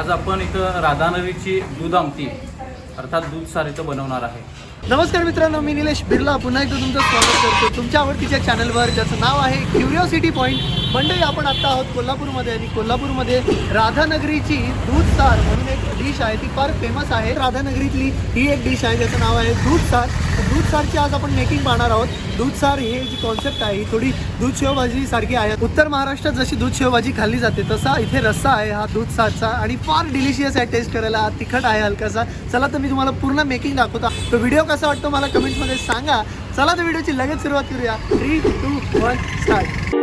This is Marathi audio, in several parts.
आज आपण इथं राधानगरीची दूध आमटी अर्थात दूध सारीचं बनवणार आहे. नमस्कार मित्रांनो मी निलेश बिर्ला. पुन्हा एकदा तुमचं स्वागत करतो. तुमच्या आवडतीच्या चॅनलवर ज्याचं नाव आहे क्युरिओसिटी पॉईंट मंडळी आपण आत्ता आहोत कोल्हापूरमध्ये आणि कोल्हापूरमध्ये राधानगरीची दूध सार म्हणून एक डिश आहे. ती फार फेमस आहे. राधानगरीतली ही एक डिश आहे ज्याचं नाव आहे दूध सार दूध सारची आज आपण मेकिंग पाहणार आहोत. दूध सार ही जी कॉन्सेप्ट आहे ही थोडी दूध शेवभाजी सारखी आहे. उत्तर महाराष्ट्रात जशी दूध शेवभाजी खाल्ली जाते तसा इथे रस्सा आहे हा दूध सारचा आणि फार डिलिशियस आहे टेस्ट करायला. तिखट आहे हलकासा. चला तर मी तुम्हाला पूर्ण मेकिंग दाखवतो. तो व्हिडिओ कसा वाटतो मला कमेंट्समध्ये सांगा. चला तर व्हिडिओची लगेच सुरुवात करूया. थ्री टू वन स्टार्ट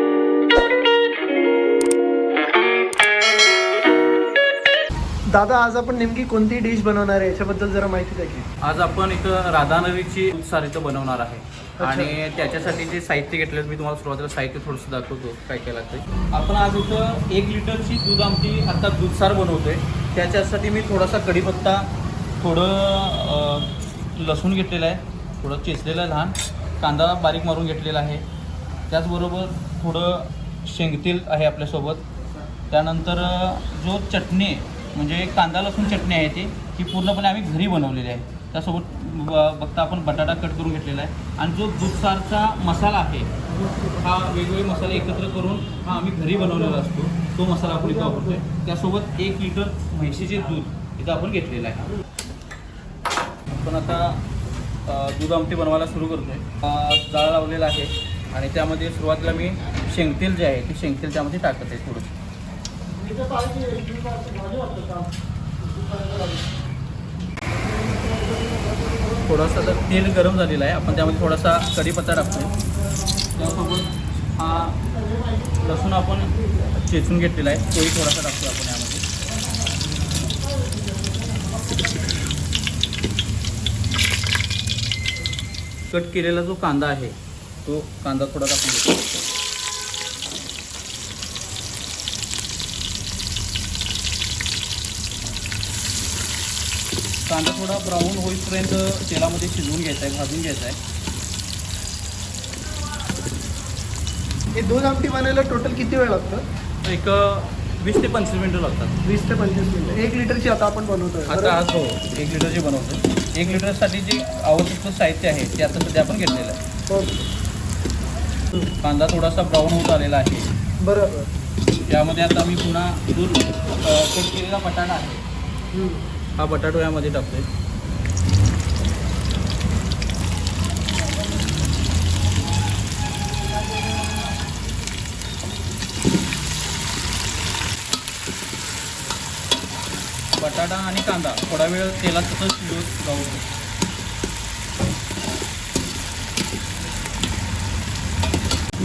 दादा आज आपण नेमकी कोणती डिश बनवणार आहे? याच्याबद्दल जरा माहिती द्या की. आज आपण इथं राधानगरीची दूध सार इथं बनवणार आहे. आणि त्याच्यासाठी जे साहित्य घेतलं मी तुम्हाला सुरुवातीला साहित्य थोडंसं दाखवतो काय काय लागतं आपण आज इथं एक लिटरची दूध आमटी अर्थात दूध सार बनवतोय. त्याच्यासाठी मी थोडासा कढीपत्ता थोडं लसूण घेतलेलं आहे. थोडं चेचलेलं आहे लहान. कांदा बारीक मारून घेतलेला आहे. त्याचबरोबर थोडं शेंगतेल आहे आपल्यासोबत. त्यानंतर जो चटणी म्हणजे कांदा लसूण चटणी आहे ती. ही पूर्णपणे आम्ही घरी बनवलेली आहे. त्यासोबत ब- बघता आपण बटाटा कट करून घेतलेला आहे. आणि जो दुधसारचा मसाला आहे हा वेगवेगळे मसाले एकत्र करून हा आम्ही घरी बनवलेला असतो. तो मसाला आपण इथं आहे त्यासोबत एक लिटर म्हैशीचे दूध इथं आपण घेतलेलं आहे. आपण आता दूध आमटी बनवायला सुरू करतो आहे जाळ लावलेला आहे. आणि त्यामध्ये सुरुवातीला मी शेंगतेल जे आहे ते शेंगतेल त्यामध्ये टाकत आहे थोडं थोडासा तर तेल गरम झालेलं आहे. आपण त्यामध्ये थोडासा कढीपत्ता टाकतोय. त्यासोबत हा लसूण आपण चेचून घेतलेला आहे. तोही थोडासा टाकतो आपण यामध्ये. कट केलेला जो कांदा आहे तो कांदा थोडा टाकून घेतो कांदा थोडा ब्राऊन होईपर्यंत तेलामध्ये शिजवून घ्यायचा आहे भाजून घ्यायचा आहे. हे दूध आमटी बनायला टोटल किती वेळ लागतं? एक वीस ते पंचवीस मिनटं लागतात. वीस ते पंचवीस मिनिटं. एक लिटरची आता आपण बनवतोय आता आज हो एक लिटरची बनवतो एक लिटरसाठी जे आवश्यक साहित्य आहे ते आता सध्या आपण घेतलेलं आहे. हो. कांदा थोडासा ब्राऊन होत आलेला आहे. बरोबर. त्यामध्ये आता मी पुन्हा दूध अ, कट केलेला बटाटा आहे. हा बटाटो यामध्ये टाकतोय. बटाटा आणि कांदा थोडा वेळ तेलात तसंच शिजवत जाऊ.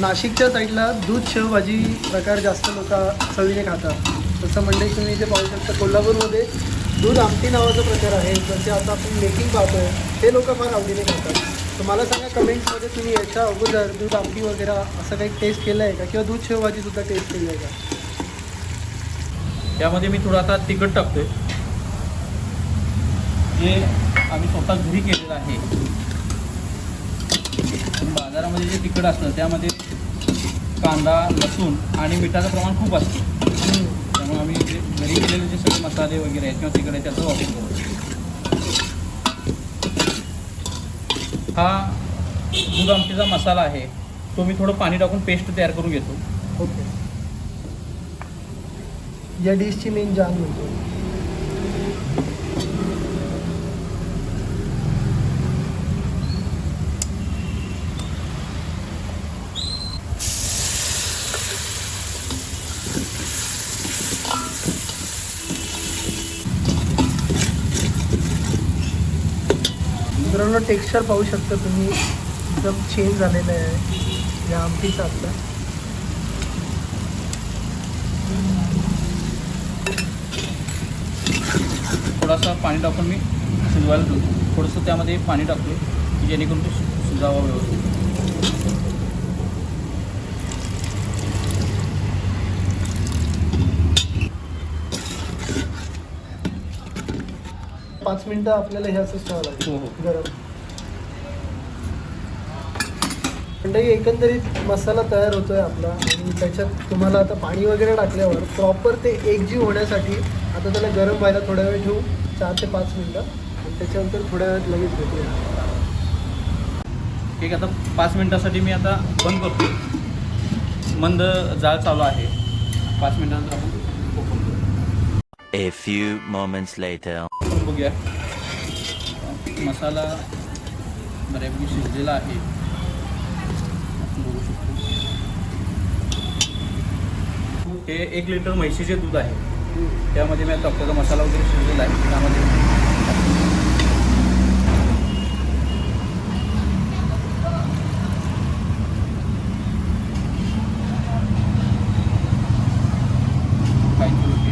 नाशिकच्या साईडला दूध शेवभाजी प्रकार जास्त लोक चवीने खातात. तसं म्हणजे तुम्ही इथे पाहू शकता कोल्हापूरमध्ये दूध आमटी नावाचा प्रकार आहे. जसे आता आपण मेकिंग पाहतो ते लोक फार आवडीने खातात. तर मला सांगा कमेंट्समध्ये तुम्ही याच्या अगोदर दूध आमटी वगैरे असं काही टेस्ट केलं आहे का? किंवा दूध शेवभाजीसुद्धा टेस्ट केली आहे का? त्यामध्ये मी थोडं आता तिखट टाकतोय. जे आम्ही स्वतः घरी केलेलं आहे. पण बाजारामध्ये जे तिखट असतं त्यामध्ये कांदा लसूण आणि मिठाचं प्रमाण खूप असतं. घरी केलेले जे सगळे मसाले वगैरे आहेत किंवा तिकडे त्याचा वापर करतो हा दूध आमटीचा मसाला आहे. तो मी थोडं पाणी टाकून पेस्ट तयार करून घेतो. ओके. या डिशची मेन जान म्हणतो मित्रांनो टेक्स्चर पाहू शकता तुम्ही. एकदम चेंज झालेलं आहे. या आमटीचा आपला थोडासा पाणी टाकून मी शिजवायला ठेवतो. थोडंसं त्यामध्ये पाणी टाकतो जेणेकरून तो शिजावा व्यवस्थित. पाच मिनिटं आपल्याला हे असंच ठेवावं लागेल. हो हो. गरम. मंडळी एकंदरीत मसाला तयार होतोय आपला आणि त्याच्यात तुम्हाला आता पाणी वगैरे टाकल्यावर प्रॉपर ते एकजीव होण्यासाठी आता त्याला गरम व्हायला थोडा वेळ ठेवू. चार ते पाच मिनटं. आणि त्याच्यानंतर थोड्या वेळात लगेच भेटूया. ठीक आहे आता पाच मिनटासाठी मी आता बंद करतो. मंद जाळ चालू आहे. पाच मिनटानंतर आपण. A few moments later. करून बघूया. मसाला बऱ्यापैकी शिजलेला आहे. बघू शकतो हे एक लिटर म्हैशीचे दूध आहे. त्यामध्ये मी आता मसाला वगैरे शिजलेला आहे. त्यामध्ये पाहिजे होते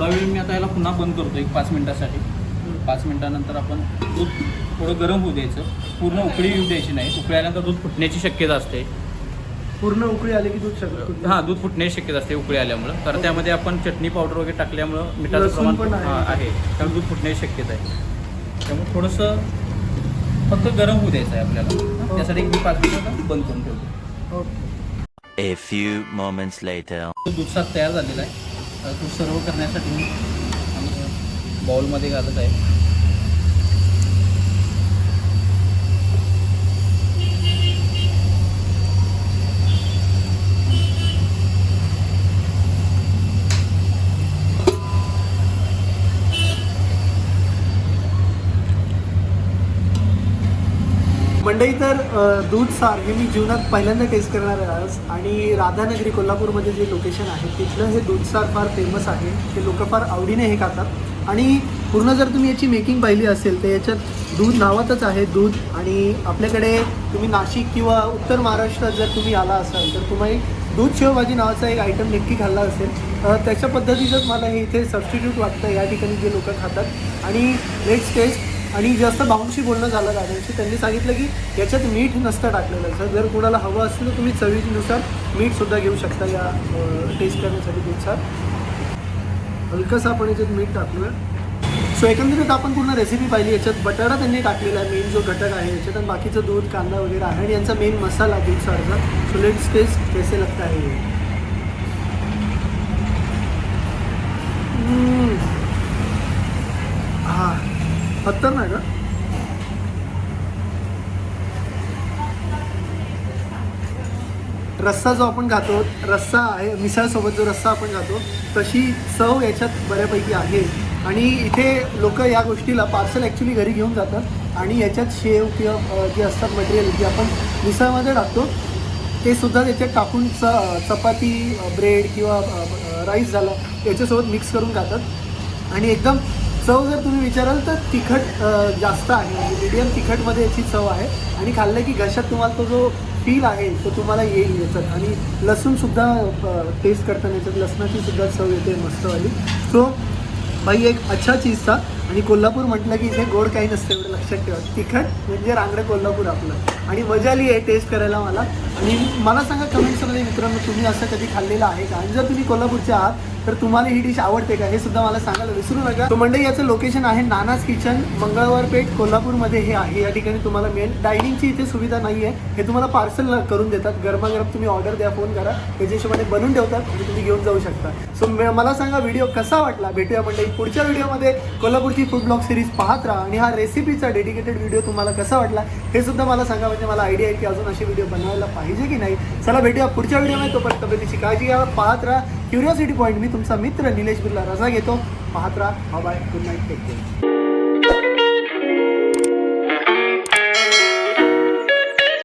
थोडा वेळ मी आता याला पुन्हा बंद करतो एक पाच मिनिटासाठी. पाच मिनिटानंतर आपण दूध थोडं गरम होऊ द्यायचं. पूर्ण उकळी येऊ द्यायची नाही. उकळी आल्यानंतर दूध फुटण्याची शक्यता असते. पूर्ण उकळी आली की दूध सगळं हां दूध फुटण्याची शक्यता असते उकळी आल्यामुळं. कारण त्यामध्ये आपण चटणी पावडर वगैरे टाकल्यामुळं मिठाचं प्रमाण पण आहे. हां, आहे. त्यामुळे दूध फुटण्याची शक्यता आहे. त्यामुळे थोडंसं फक्त गरम होऊ द्यायचं आहे आपल्याला. त्यासाठी एक मी पाच मिनिटं बंद करून ठेवतो. Okay. A few moments later. तो दूधसार तयार झालेला आहे. तो सर्व करण्यासाठी मी आम्ही बाउलमध्ये घालत आहे. मंडई तर दूध सार हे मी जीवनात पहिल्यांदा टेस्ट करणार आहे आज. आणि राधानगरी कोल्हापूरमध्ये जे लोकेशन आहे तिथलं हे दूध सार फार फेमस आहे. ते लोक फार आवडीने हे खातात. आणि पूर्ण जर तुम्ही याची मेकिंग पाहिली असेल तर याच्यात दूध नावातच आहे दूध. आणि आपल्याकडे तुम्ही नाशिक किंवा उत्तर महाराष्ट्रात जर तुम्ही आला असाल तर तुम्ही दूध शेवभाजी नावाचा एक आयटम नक्की खाल्ला असेल. त्याच्या पद्धतीचंच मला हे इथे सबस्टिट्यूट वाटतं या ठिकाणी जे लोक खातात. आणि लेट्स टेस्ट आणि जास्त भाऊंशी बोलणं झालं दादांशी त्यांनी सांगितलं की याच्यात मीठ नसतं टाकलेलं. सर जर कोणाला हवं असेल तर तुम्ही चवीनुसार मीठसुद्धा घेऊ शकता या टेस्ट करण्यासाठी दूधसार हलकंसं आपण याच्यात मीठ टाकलं सो एकंदरीत आपण पूर्ण रेसिपी पाहिली याच्यात बटाटा त्यांनी टाकलेला आहे मेन जो घटक आहे याच्यात आणि बाकीचं दूध कांदा वगैरे आहे आणि यांचा मेन मसाला दूधसारचा सो लेट्स टेस्ट कैसे लगता आहे ये हम्म. हा खतरनाक का? रस्सा जो आपण खातो रस्सा आहे मिसळसोबत जो रस्सा आपण खातो तशी चव याच्यात बऱ्यापैकी आहे. आणि इथे लोक या गोष्टीला पार्सल ॲक्च्युली घरी घेऊन जातात आणि याच्यात शेव किंवा जे असतात मटेरियल जे आपण मिसळमध्ये टाकतो ते सुद्धा त्याच्यात टाकून च चपाती ब्रेड किंवा राईस झाला याच्यासोबत मिक्स करून खातात. आणि एकदम चव जर तुम्ही विचाराल तर तिखट जास्त आहे. म्हणजे मिडियम तिखटमध्ये याची चव आहे. आणि खाल्लं की घशात तुम्हाला तो जो फील आहे तो तुम्हाला येईल याच्यात. आणि लसूणसुद्धा टेस्ट करताना याच्यात लसणाची सुद्धा चव येते मस्तवाली. सो भाई एक अच्छा चीज था आणि कोल्हापूर म्हटलं की इथे गोड काही नसतं एवढं लक्षात ठेवा. तिखट म्हणजे रांगडं कोल्हापूर आपलं. आणि मजा आली आहे टेस्ट करायला मला. आणि मला सांगा कमेंट्समध्ये मित्रांनो तुम्ही असं कधी खाल्लेलं आहे का? आणि जर तुम्ही कोल्हापूरचे आहात तर तुम्हाला ही डिश आवडते का? हे सुद्धा मला सांगायला विसरू नका. तो मंडई याचं लोकेशन आहे नानाज किचन मंगळवार पेठ कोल्हापूरमध्ये हे आहे. या ठिकाणी तुम्हाला मिळेल. डायनिंगची इथे सुविधा नाही आहे हे तुम्हाला पार्सल करून देतात. गरमागरम तुम्ही ऑर्डर द्या फोन करा. त्याच्या हिशोबाने बनवून ठेवतात म्हणजे तुम्ही घेऊन जाऊ शकता. सो मला सांगा व्हिडिओ कसा वाटला? भेटूया मंडळी पुढच्या व्हिडिओमध्ये कोल्हापूरची फूड ब्लॉग सिरीज पाहत राहा. आणि हा रेसिपीचा डेडिकेटेड व्हिडिओ तुम्हाला कसा वाटला हे सुद्धा मला सांगा. म्हणजे मला आयडिया आहे की अजून असे व्हिडिओ बनवायला पाहिजे की नाही. चला भेटूया पुढच्या व्हिडिओमध्ये तोपर्यंत तब्येतीची काळजी घ्या पाहत राहा. क्युरिओसिटी पॉईंट मी तुमचा मित्र निलेश बिर्ला रजा घेतो. पाहत राहा. Bye good night take care